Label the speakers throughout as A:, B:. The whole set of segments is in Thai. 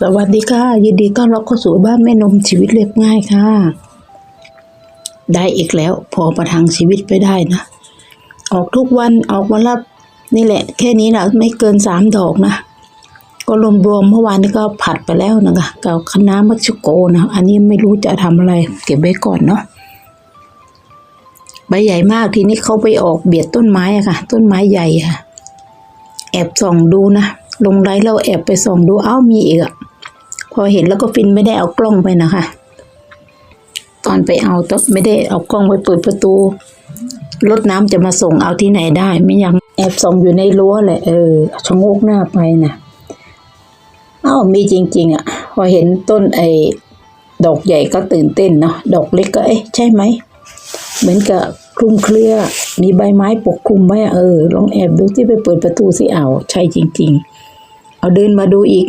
A: สวัสดีค่ะ ยินดีต้อนรับเข้าสู่บ้านแม่นมชีวิตเรียบง่ายค่ะ ได้อีกแล้ว พอประทังชีวิตไปได้นะ ออกทุกวันออกวันละนี่แหละ แค่นี้แหละไม่เกินสามดอกนะ ก็รวมๆเมื่อวานนี้ก็ผัดไปแล้วนะคะกับคณะน้ามัชุโกนะ อันนี้ไม่รู้จะทำอะไร เก็บไว้ก่อนเนาะใบใหญ่มากทีนี้เขาไปออกเบียดต้นไม้อะค่ะ ต้นไม้ใหญ่ค่ะ แอบส่องดูนะ ลงไลฟ์แล้วแอบไปส่องดูเอ้ามีอีกอะพอเห็นแล้วก็ฟินไม่ได้เอากล้องไปนะคะ ตอนไปเอาต้องไม่ได้เอากล้องไปเปิดประตูรถน้ำจะมาส่งเอาที่ไหนได้ ไม่ยังแอบส่องอยู่ในรั้วแหละเออชะโงกหน้าไปนะเอ้ามีจริง ๆอะ พอเห็นต้นไอ้ดอกใหญ่ก็ตื่นเต้นเนาะดอกเล็กก็เอ๊ะใช่ไหมเหมือนกับคลุมเครือมีใบไม้ปกคลุมไว้เออลองแอบดูที่ไปเปิดประตูสิเอาใช่จริง ๆ เอาเดินมาดูอีก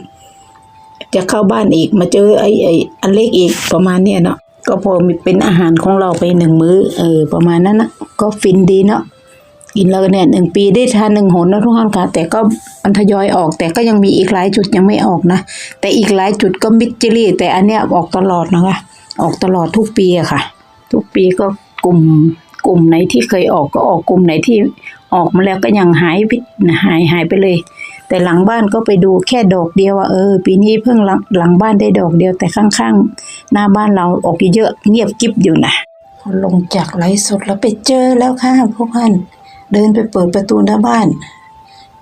A: จะเข้าบ้านอีกมาเจอไอ้ไอ้อันเล็กอีกประมาณเนี้ยเนาะก็พอมีเป็นอาหารของเราไปหนึ่งมื้อเออประมาณนั้นนะก็ฟินดีเนาะกินแล้วเนี่ยหนึ่งปีได้ทานหนึ่งหนนะทุกท่านค่ะ แต่ก็มันทยอยออก แต่ก็ยังมีอีกหลายจุดยังไม่ออกนะ แต่อีกหลายจุดก็มิดจิลี่ แต่อันเนี้ยออกตลอดนะคะ ออกตลอดทุกปีอะค่ะ ทุกปีก็กลุ่มกลุ่มไหนที่เคยออกก็ออกกลุ่มไหนที่ออกมาแล้วก็ยังหายหายหายไปเลย แต่หลังบ้านก็ไปดูแค่ดอกเดียวอะเออ ปีนี้เพิ่งหลังหลังบ้านได้ดอกเดียวแต่ข้างๆ หน้าบ้านเราออกเยอะเงียบกิ๊บอยู่นะพอลงจากไลฟ์สดแล้วไปเจอแล้วค่ะพวกท่านเดินไปเปิดประตูหน้าบ้าน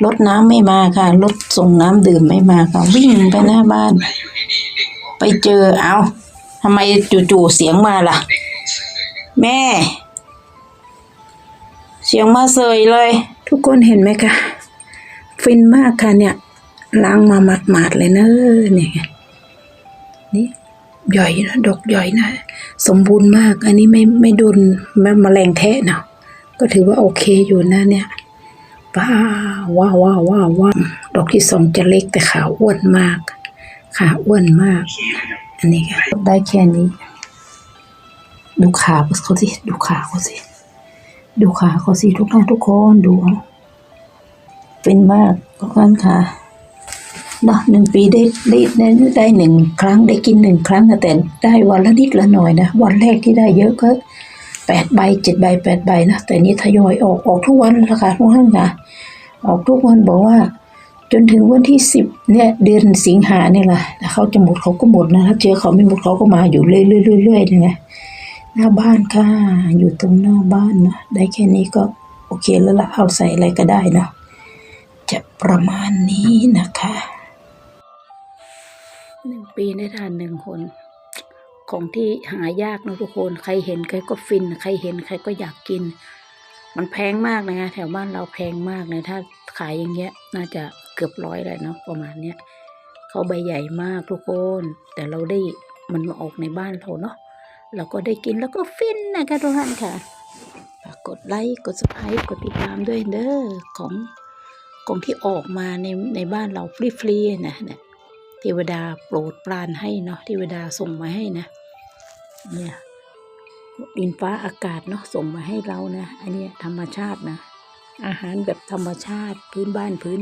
A: รถน้ำไม่มาค่ะรถส่งน้ำดื่มไม่มาค่ะวิ่งไปหน้าบ้าน ไปเจอเอาทำไมจู่ๆเสียงมาล่ะ แม่ เสียงมาเสยเลย ทุกคนเห็นไหมคะ ฟินมากค่ะเนี่ยล้างมาหมาดๆเลยเนอะเนี่ยนี่ใหญ่นะดอกใหญ่นะสมบูรณ์มาก อันนี้ไม่ไม่โดนแมแมลงแทะเนาะก็ถือว่าโอเคอยู่นะเนี่ยว้าวว้าวว้าวว้าวว้าดอกที่สองจะเล็กแต่ขาอ้วนมากขาอ้วนมาก อันนี้ค่ะได้แค่นี้ ดูขาเขาสิ ดูขาเขาสิ ดูขาเขาสิทุกท่านทุกคนดูเอา เป็นมากทุกท่านค่ะเนาะหนึ่งปีได้ได้ได้ได้หนึ่งครั้งได้กินหนึ่งครั้งนะแต่ได้วันละนิดละหน่อยนะวันแรกที่ได้เยอะก็แปดใบเจ็ดใบแปดใบนะแต่นี้ทยอยออกออกทุกวันละค่ะทุกท่านค่ะออกทุกวันบอกว่าจนถึงวันที่สิบเนี่ยเดือนสิงหาเนี่ยแหละเขาจะหมดเขาก็หมดนะถ้าเจอเขาไม่หมดเขาก็มาอยู่เรื่อยๆเรื่อยๆเนี่ยหน้าบ้านค่ะอยู่ตรงหน้าบ้านนะได้แค่นี้ก็โอเคแล้วละเอาใส่อะไรก็ได้นะ จะประมาณนี้นะคะหนึ่งปีได้ทานหนึ่งคน ของที่หายากนะทุกคน ใครเห็นใครก็ฟิน ใครเห็นใครก็อยากกิน มันแพงมากนะแถวบ้านเราแพงมากเลยถ้าขายอย่างเงี้ย น่าจะเกือบร้อยเลยเนาะประมาณเนี้ยเขาใบใหญ่มากทุกคน แต่เราได้มันมาออกในบ้านเราเนาะเราก็ได้กินแล้วก็ฟินนะคะทุกท่านค่ะฝากกดไลค์กด subscribe กดติดตามด้วยเด้อของ ของที่ออกมาในในบ้านเราฟรีๆนะเนี่ยเทวดาโปรดปรานให้เนาะเทวดาส่งมาให้นะเนี่ยดินฟ้าอากาศเนาะส่งมาให้เรานะ อันนี้ธรรมชาตินะ อาหารแบบธรรมชาติพื้นบ้านพื้น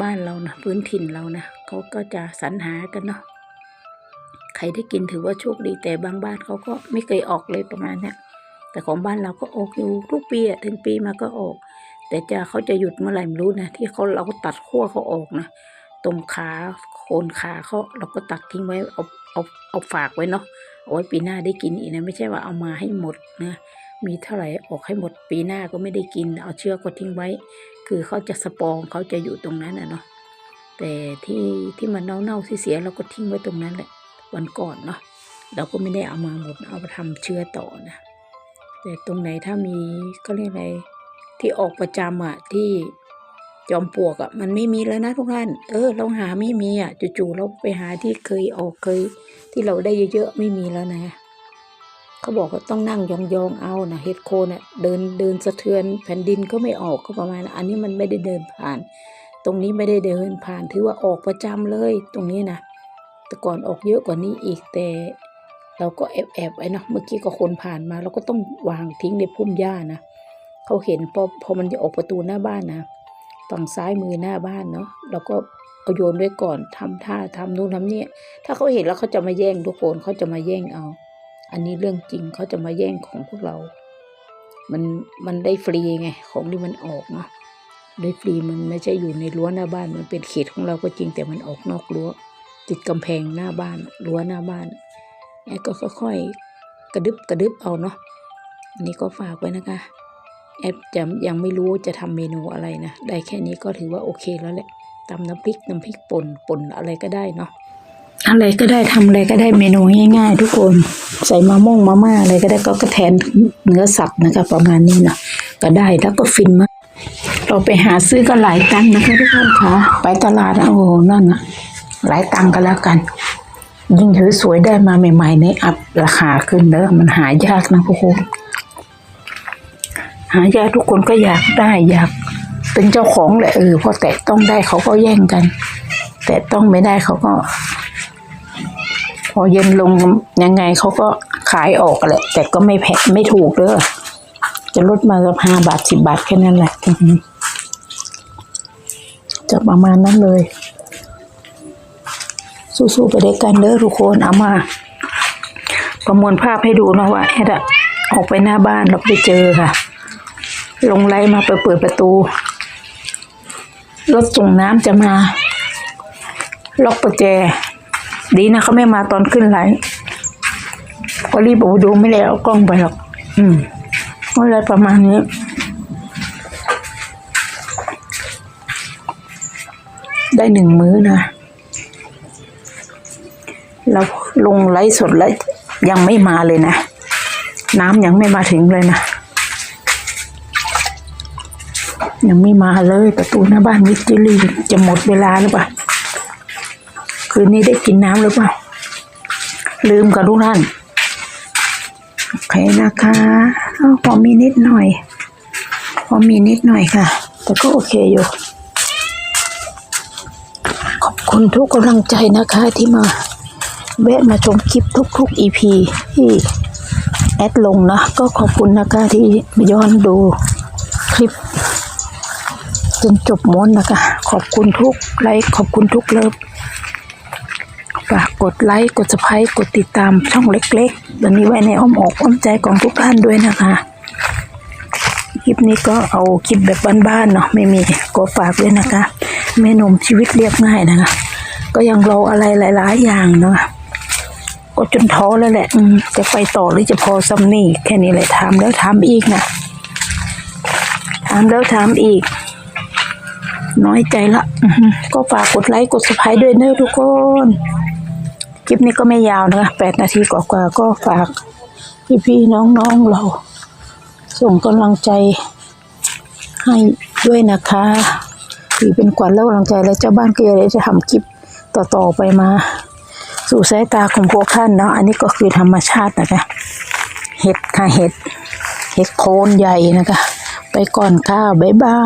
A: บ้านเรานะพื้นถิ่นเรานะเขาก็จะสรรหากันเนาะใครได้กินถือว่าโชคดีแต่บางบ้านเขาก็ไม่เคยออกเลยประมาณเนี้ยแต่ของบ้านเราก็ออกอยู่ทุกปีอะถึงปีมาก็ออก แต่จะเขาจะหยุดเมื่อไหร่ไม่รู้นะที่เขาเราก็ตัดขั้วเขาออกนะตรงขาโคนขาเขาเราก็ตัดทิ้งไว้เอาเอาเอาฝากไว้เนาะเอาไว้ปีหน้าได้กินอีกนะไม่ใช่ว่าเอามาให้หมดนะมีเท่าไหร่ออกให้หมดปีหน้าก็ไม่ได้กิน เอาเชือกก็ทิ้งไว้ คือเขาจะสปองเขาจะอยู่ตรงนั้นนะเนาะแต่ที่ที่มันเน่าๆเสียเราก็ทิ้งไว้ตรงนั้นแหละวันก่อนเนาะเราก็ไม่ได้เอามาหมดเอาไปทำเชื้อต่อนะ แต่ตรงไหนถ้ามีก็เรียกอะไร ที่ออกประจำอะที่จอมปลวกอะมันไม่มีแล้วนะทุกท่าน เออ เราหาไม่มีอะจู่ๆเราไปหาที่เคยออกเคย ที่เราได้เยอะๆไม่มีแล้วนะเขาบอกว่าต้องนั่งยองๆเอานะเฮดโคนอะเดินเดินสะเทือนแผ่นดินก็ไม่ออกก็ประมาณอันนี้มันไม่ได้เดินผ่าน ตรงนี้ไม่ได้เดินผ่านถือว่าออกประจำเลยตรงนี้นะแต่ก่อนออกเยอะกว่านี้อีกแต่เราก็แอบแอบไว้นะเมื่อกี้ก็คนผ่านมาเราก็ต้องวางทิ้งในพุ่มหญ้านะ เขาเห็นพอพอมันจะออกประตูหน้าบ้านนะฝั่งซ้ายมือหน้าบ้านเนาะเราก็เอาโยนไว้ก่อนทำท่าทำนู่นทำนี่ถ้าเขาเห็นแล้วเขาจะมาแย่งทุกคนเขาจะมาแย่งเอา อันนี้เรื่องจริงเขาจะมาแย่งของพวกเรา มันมันได้ฟรีไงของที่มันออกเนาะได้ฟรีมันไม่ใช่อยู่ในรั้วหน้าบ้านมันเป็นเขตของเราก็จริงแต่มันออกนอกรั้วติดกำแพงหน้าบ้านรั้วหน้าบ้านแอดก็ค่อยๆกระดึบกระดึบเอาเนาะอันนี้ก็ฝากไว้นะคะ แอดจะยังไม่รู้จะทำเมนูอะไรนะ ได้แค่นี้ก็ถือว่าโอเคแล้วแหละตำน้ำพริกน้ำพริกป่นป่นอะไรก็ได้เนาะอะไรก็ได้ทำอะไรก็ได้เมนูง่าย ๆ ทุกคนใส่มะม่วงมาม่าอะไรก็ได้ก็กระแทนเนื้อสัตว์นะคะประมาณนี้นะก็ได้แล้วก็ฟินมากเราไปหาซื้อก็หลายตังค์นะคะทุกคนค่ะไปตลาดโอ้โหนั่นนะหลายตังค์ก็แล้วกัน ยิ่งสวยๆได้มาใหม่ๆในอัพราคาขึ้นเด้อมันหายากนะทุกคน หายากทุกคนก็อยากได้อยาก เป็นเจ้าของแหละเออพอแตะต้องได้เขาก็แย่งกัน แต่ต้องไม่ได้เขาก็ พอเย็นลงยังไงเขาก็ขายออกแหละ แต่ก็ไม่แพงไม่ถูกเด้อจะลดมาสักห้าบาทสิบบาทแค่นั้นแหละอือหือจะประมาณนั้นเลย สู้ๆไปด้วยกันเด้อทุกคนเอามา ประมวลภาพให้ดูนะว่าแอดอะออกไปหน้าบ้านแล้วไปเจอค่ะ ลงไลน์มาไปเปิดประตู รถส่งน้ำจะมา ล็อกประแจ ดีนะเขาไม่มาตอนขึ้นไลน์ก็รีบบอกดูไม่ได้เอากล้องไปหรอก อืมอะไรประมาณนี้ได้หนึ่งมื้อนะ เราลงไลฟ์สดแล้วยังไม่มาเลยนะ น้ำยังไม่มาถึงเลยนะ ยังไม่มาเลยประตูหน้าบ้านวิจิลีจะหมดเวลาหรือเปล่าคืนนี้ได้กินน้ำหรือเปล่า ลืมกับทุกท่านโอเคนะคะอ้าวพอมีนิดหน่อย พอมีนิดหน่อยค่ะ แต่ก็โอเคอยู่ ขอบคุณทุกกำลังใจนะคะที่มาแวะมาชมคลิปทุกๆ EP ที่แอดลงนะ ก็ขอบคุณนะคะที่มาย้อนดูคลิป จนจบม้วนนะคะ ขอบคุณทุกไลค์ขอบคุณทุกเลิฟฝากกดไลค์กดสไครต์กดติดตามช่องเล็กๆวันนี้ไว้ในอ้อมอกอ้อมใจของทุกท่านด้วยนะคะ คลิปนี้ก็เอาคลิปแบบบ้านๆเนาะไม่มีก็ฝากด้วยนะคะแม่นมชีวิตเรียบง่ายนะคะ ก็ยังรออะไรหลายๆอย่างเนาะก็จนท้อแล้วแหละจะไปต่อหรือจะพอซัมนี่แค่นี้แหละถามแล้วถามอีกนะถามแล้วถามอีก น้อยใจละอือหือก็ฝากกดไลค์กดสไครต์ด้วยเนอะทุกคน คลิปนี้ก็ไม่ยาวนะคะแปดนาทีกว่าๆก็ฝากพี่ๆน้องๆเรา ส่งกำลังใจให้ด้วยนะคะถือเป็นขวัญและกำลังใจและเจ้าบ้านก็จะได้จะทำคลิปต่อๆไปมา สู่สายตาของพวกท่านเนาะอันนี้ก็คือธรรมชาตินะคะเห็ดค่ะเห็ด เห็ดโคนใหญ่นะคะ ไปก่อนค่ะ บ๊ายบาย